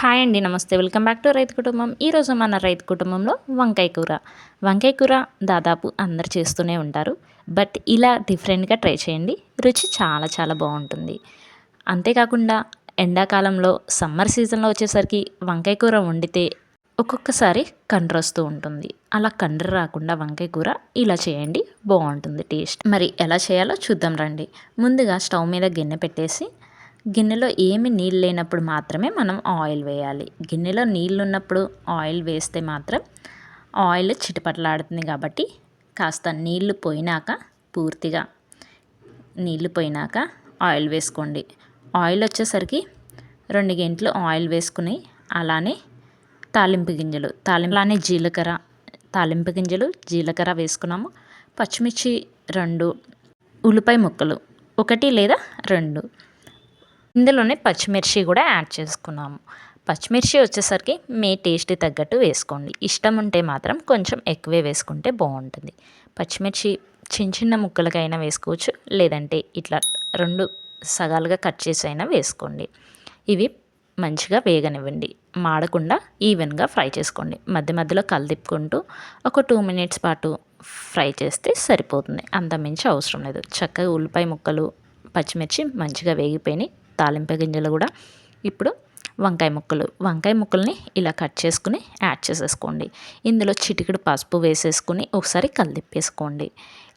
Hi అండి నమస్తే. Welcome back to రైతు కుటుంబం. ఈరోజు మన రైతు కుటుంబంలో వంకాయ కూర. వంకాయ కూర దాదాపు అందరు చేస్తూనే ఉంటారు. బట్ ఇలా డిఫరెంట్గా ట్రై చేయండి. రుచి చాలా చాలా బాగుంటుంది. అంతేకాకుండా ఎండాకాలంలో సమ్మర్ సీజన్లో వచ్చేసరికి వంకాయ కూర వండితే ఒక్కొక్కసారి కండ్ర వస్తూ ఉంటుంది. అలా కండ్ర రాకుండా వంకాయ కూర ఇలా చేయండి. బాగుంటుంది టేస్ట్. మరి ఎలా చేయాలో చూద్దాం రండి. ముందుగా స్టవ్ మీద గిన్నె పెట్టేసి గిన్నెలో ఏమి నీళ్ళు లేనప్పుడు మాత్రమే మనం ఆయిల్ వేయాలి. గిన్నెలో నీళ్ళు ఉన్నప్పుడు ఆయిల్ వేస్తే మాత్రం ఆయిల్ చిటపట్లాడుతుంది కాబట్టి కాస్త నీళ్ళు పోయినాక పూర్తిగా నీళ్ళు పోయినాక ఆయిల్ వేసుకోండి. ఆయిల్ వచ్చేసరికి రెండు గంటలు ఆయిల్ వేసుకుని అలానే తాలింపు గింజలు తాలింపు అలానే జీలకర్ర తాలింపు గింజలు జీలకర్ర వేసుకున్నాము. పచ్చిమిర్చి రెండు ఉల్లిపాయ ముక్కలు ఒకటి లేదా రెండు. ఇందులోనే పచ్చిమిర్చి కూడా యాడ్ చేసుకున్నాము. పచ్చిమిర్చి వచ్చేసరికి మీ టేస్ట్ తగ్గట్టు వేసుకోండి. ఇష్టం ఉంటే మాత్రం కొంచెం ఎక్కువే వేసుకుంటే బాగుంటుంది. పచ్చిమిర్చి చిన్న చిన్న ముక్కలకైనా వేసుకోవచ్చు. లేదంటే ఇట్లా రెండు సగాలుగా కట్ చేసి అయినా వేసుకోండి. ఇవి మంచిగా వేగనివ్వండి. మాడకుండా ఈవెన్గా ఫ్రై చేసుకోండి. మధ్య మధ్యలో కలిదిప్పుకుంటూ ఒక టూ మినిట్స్ పాటు ఫ్రై చేస్తే సరిపోతుంది. అంత మించి అవసరం లేదు. చక్కగా ఉల్లిపాయ ముక్కలు పచ్చిమిర్చి మంచిగా వేగిపోయినాయి. తాలింపు గింజలు కూడా ఇప్పుడు వంకాయ ముక్కలు. వంకాయ ముక్కల్ని ఇలా కట్ చేసుకుని యాడ్ చేసేసుకోండి. ఇందులో చిటికెడు పసుపు వేసేసుకుని ఒకసారి కలిదిప్పేసుకోండి.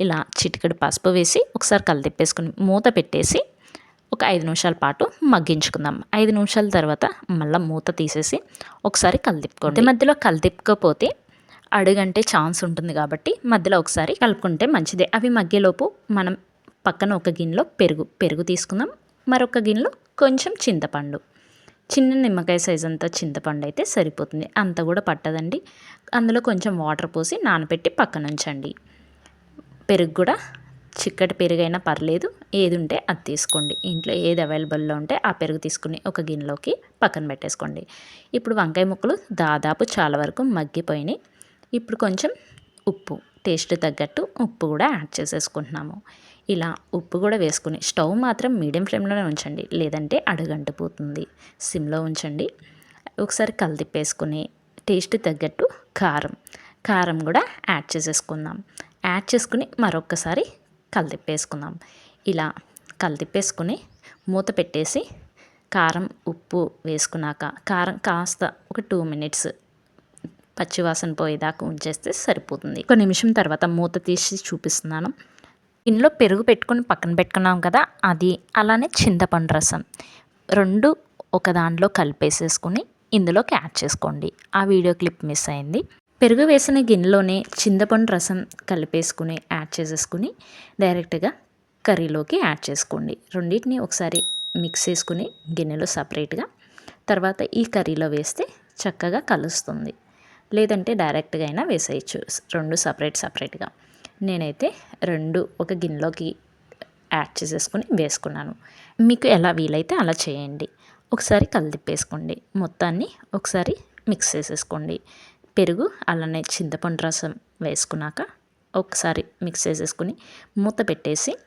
ఇలా చిటికెడు పసుపు వేసి ఒకసారి కలిదిప్పేసుకుని మూత పెట్టేసి ఒక ఐదు నిమిషాల పాటు మగ్గించుకుందాం. ఐదు నిమిషాల తర్వాత మళ్ళీ మూత తీసేసి ఒకసారి కలిదిప్పుకోండి. మధ్యలో కలిదిప్పకపోతే అడుగంటే ఛాన్స్ ఉంటుంది కాబట్టి మధ్యలో ఒకసారి కలుపుకుంటే మంచిదే. అవి మగ్గేలోపు మనం పక్కన ఒక గిన్నెలో పెరుగు పెరుగు తీసుకుందాం. మరొక గిన్నెలో కొంచెం చింతపండు. చిన్న నిమ్మకాయ సైజ్ అంతా చింతపండు అయితే సరిపోతుంది. అంత కూడా పట్టదండి. అందులో కొంచెం వాటర్ పోసి నానబెట్టి పక్కన ఉంచండి. పెరుగు కూడా చిక్కటి పెరుగైనా పర్లేదు. ఏది ఉంటే అది తీసుకోండి. ఇంట్లో ఏది అవైలబుల్లో ఉంటే ఆ పెరుగు తీసుకుని ఒక గిన్నెలోకి పక్కన పెట్టేసుకోండి. ఇప్పుడు వంకాయ ముక్కలు దాదాపు చాలా వరకు మగ్గిపోయినాయి. ఇప్పుడు కొంచెం ఉప్పు టేస్ట్ తగ్గట్టు ఉప్పు కూడా యాడ్ చేసేసుకుంటున్నాము. ఇలా ఉప్పు కూడా వేసుకుని స్టవ్ మాత్రం మీడియం ఫ్లేమ్లోనే ఉంచండి. లేదంటే అడుగంటిపోతుంది. సిమ్లో ఉంచండి. ఒకసారి కలిదిప్పేసుకుని టేస్ట్ తగ్గట్టు కారం కారం కూడా యాడ్ చేసేసుకుందాం. యాడ్ చేసుకుని మరొకసారి కలిదిప్పేసుకుందాం. ఇలా కలిదిప్పేసుకుని మూత పెట్టేసి కారం ఉప్పు వేసుకున్నాక కారం కాస్త ఒక టూ మినిట్స్ పచ్చివాసన పోయేదాకా ఉంచేస్తే సరిపోతుంది. ఒక నిమిషం తర్వాత మూత తీసి చూపిస్తున్నాను. ఇందులో పెరుగు పెట్టుకుని పక్కన పెట్టుకున్నాం కదా అది అలానే చింతపండు రసం రెండు ఒక దాంట్లో కలిపేసేసుకుని ఇందులోకి యాడ్ చేసుకోండి. ఆ వీడియో క్లిప్ మిస్ అయింది. పెరుగు వేసిన గిన్నెలోనే చింతపండు రసం కలిపేసుకుని యాడ్ చేసేసుకుని డైరెక్ట్గా కర్రీలోకి యాడ్ చేసుకోండి. రెండింటిని ఒకసారి మిక్స్ చేసుకుని గిన్నెలో సపరేట్గా తర్వాత ఈ కర్రీలో వేస్తే చక్కగా కలుస్తుంది. లేదంటే డైరెక్ట్గా అయినా వేసేయచ్చు. రెండు సపరేట్ సపరేట్గా. నేనైతే రెండు ఒక గిన్నెలోకి యాడ్ చేసేసుకుని వేసుకున్నాను. మీకు ఎలా వీలైతే అలా చేయండి. ఒకసారి కలిదిప్పేసుకోండి మొత్తాన్ని ఒకసారి మిక్స్ చేసేసుకోండి. పెరుగు అలానే చింతపండు రసం వేసుకున్నాక ఒకసారి మిక్స్ చేసేసుకుని మూత పెట్టేసి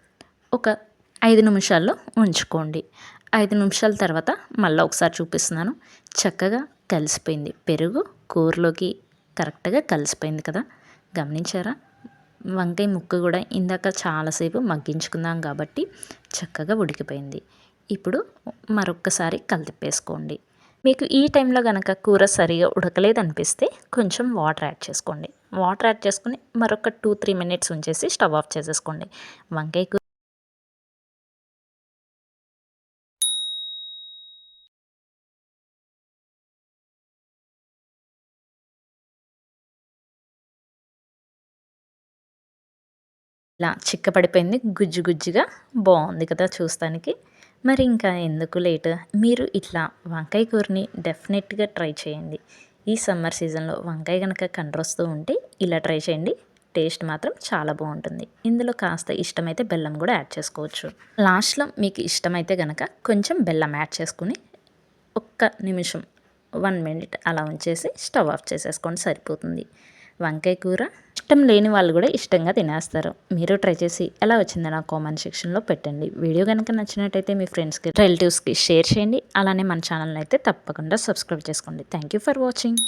ఒక ఐదు నిమిషాల్లో ఉంచుకోండి. ఐదు నిమిషాల తర్వాత మళ్ళీ ఒకసారి చూపిస్తున్నాను. చక్కగా కలిసిపోయింది. పెరుగు కూరలోకి కరెక్ట్గా కలిసిపోయింది కదా. గమనించారా? వంకాయ ముక్క కూడా ఇందాక చాలాసేపు మగ్గించుకుందాం కాబట్టి చక్కగా ఉడికిపోయింది. ఇప్పుడు మరొక్కసారి కలిపేసుకోండి. మీకు ఈ టైంలో కనుక కూర సరిగా ఉడకలేదు అనిపిస్తే కొంచెం వాటర్ యాడ్ చేసుకోండి. వాటర్ యాడ్ చేసుకుని మరొక టూ త్రీ మినిట్స్ ఉంచేసి స్టవ్ ఆఫ్ చేసేసుకోండి. వంకాయ కూర ఇలా చిక్కపడిపోయింది గుజ్జు గుజ్జుగా బాగుంది కదా చూస్తానికి. మరి ఇంకా ఎందుకు లేట్? మీరు ఇట్లా వంకాయ కూరని డెఫినెట్గా ట్రై చేయండి. ఈ సమ్మర్ సీజన్లో వంకాయ కనుక కండ్రొస్తూ ఉంటే ఇలా ట్రై చేయండి. టేస్ట్ మాత్రం చాలా బాగుంటుంది. ఇందులో కాస్త ఇష్టమైతే బెల్లం కూడా యాడ్ చేసుకోవచ్చు. లాస్ట్లో మీకు ఇష్టమైతే కనుక కొంచెం బెల్లం యాడ్ చేసుకుని ఒక్క నిమిషం వన్ మినిట్ అలా ఉంచేసి స్టవ్ ఆఫ్ చేసేసుకోండి సరిపోతుంది. వంకాయ కూర ఇష్టం లేని వాళ్ళు కూడా ఇష్టంగా తినేస్తారు. మీరు ట్రై చేసి ఎలా వచ్చిందో నా కామెంట్ సెక్షన్లో పెట్టండి. వీడియో కనుక నచ్చినట్టయితే మీ ఫ్రెండ్స్కి రిలేటివ్స్కి షేర్ చేయండి. అలానే మన ఛానల్ని అయితే తప్పకుండా సబ్స్క్రైబ్ చేసుకోండి. Thank you for watching.